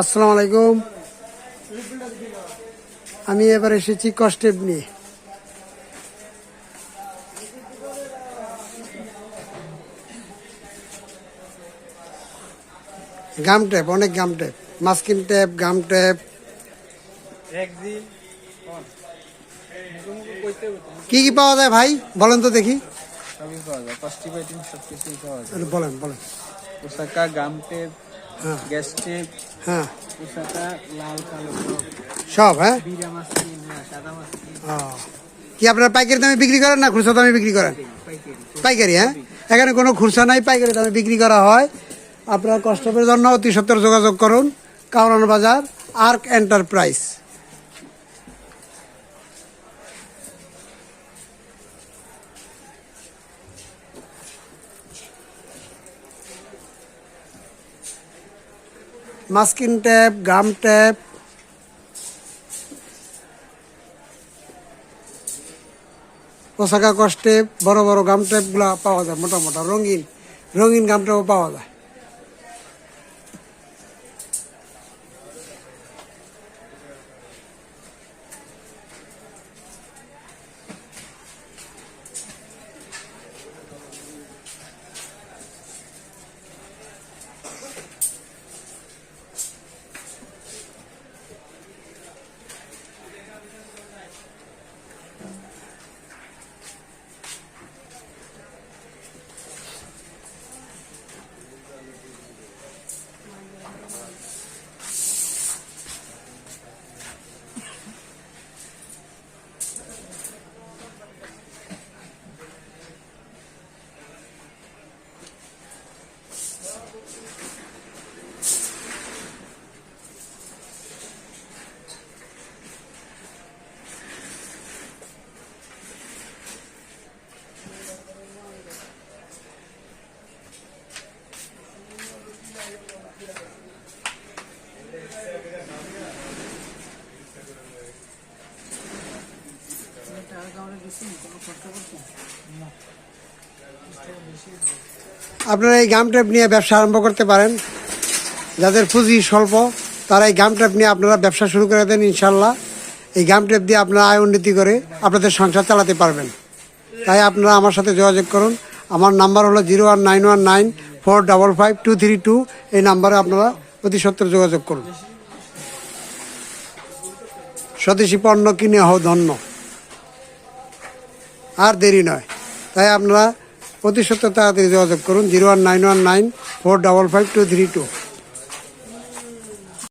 আসসালামু আলাইকুম। আমি এবার এসেছি কষ্টেপ নিয়ে। গাম ট্যাপ অনেক gum tape. Masking tape gum tape. কি কি পাওয়া যায় ভাই? বলেন তো দেখি। বলেন বলেন। গাম টেপ হ্যাঁ। গ্যাস টেপ হ্যাঁ। লাল কালো সব হ্যাঁ? বিরা মাস্কিন হ্যাঁ সাদা ও। কি আপনারা পাইকারি দামে বিক্রি করেন না খুচরা দামে বিক্রি করেন? পাইকারি পাইকারি হ্যাঁ? এখানে কোনো খুচরা নাই পাইকারি দামে বিক্রি করা হয়। আপনার কষ্টপের জন্য অতি সত্তর যোগাযোগ করুন Karwan Bazar Ark Enterprise masking tape gum tape পোশাকা কষ্টে বড় বড় গাম ট্যাপগুলো পাওয়া যায় মোটা মোটা রঙিন রঙিন গাম ট্যাপও পাওয়া যায় টাকা কামড়ে গেছি কোনো কষ্ট করছে না। আপনারা এই গাম টেপ নিয়ে ব্যবসা আরম্ভ করতে পারেন। যাদের পুঁজি স্বল্প, তারা এই গাম টেপ নিয়ে আপনারা ব্যবসা শুরু করে দেন ইনশাল্লাহ এই গাম টেপ দিয়ে আপনারা আয় উন্নতি করে আপনাদের সংসার চালাতে পারবেন। তাই আপনারা আমার সাথে যোগাযোগ করুন। আমার নাম্বার হলো zero one nine one nine four double five two three two. এই নাম্বারে আপনারা অতি সত্তর যোগাযোগ করুন। স্বদেশী পণ্য কিনে হও ধন্য। আর দেরি নয়। তাই আপনারা অতি সত্তর তাড়াতাড়ি যোগাযোগ করুন, zero one nine one nine, four double five two three two.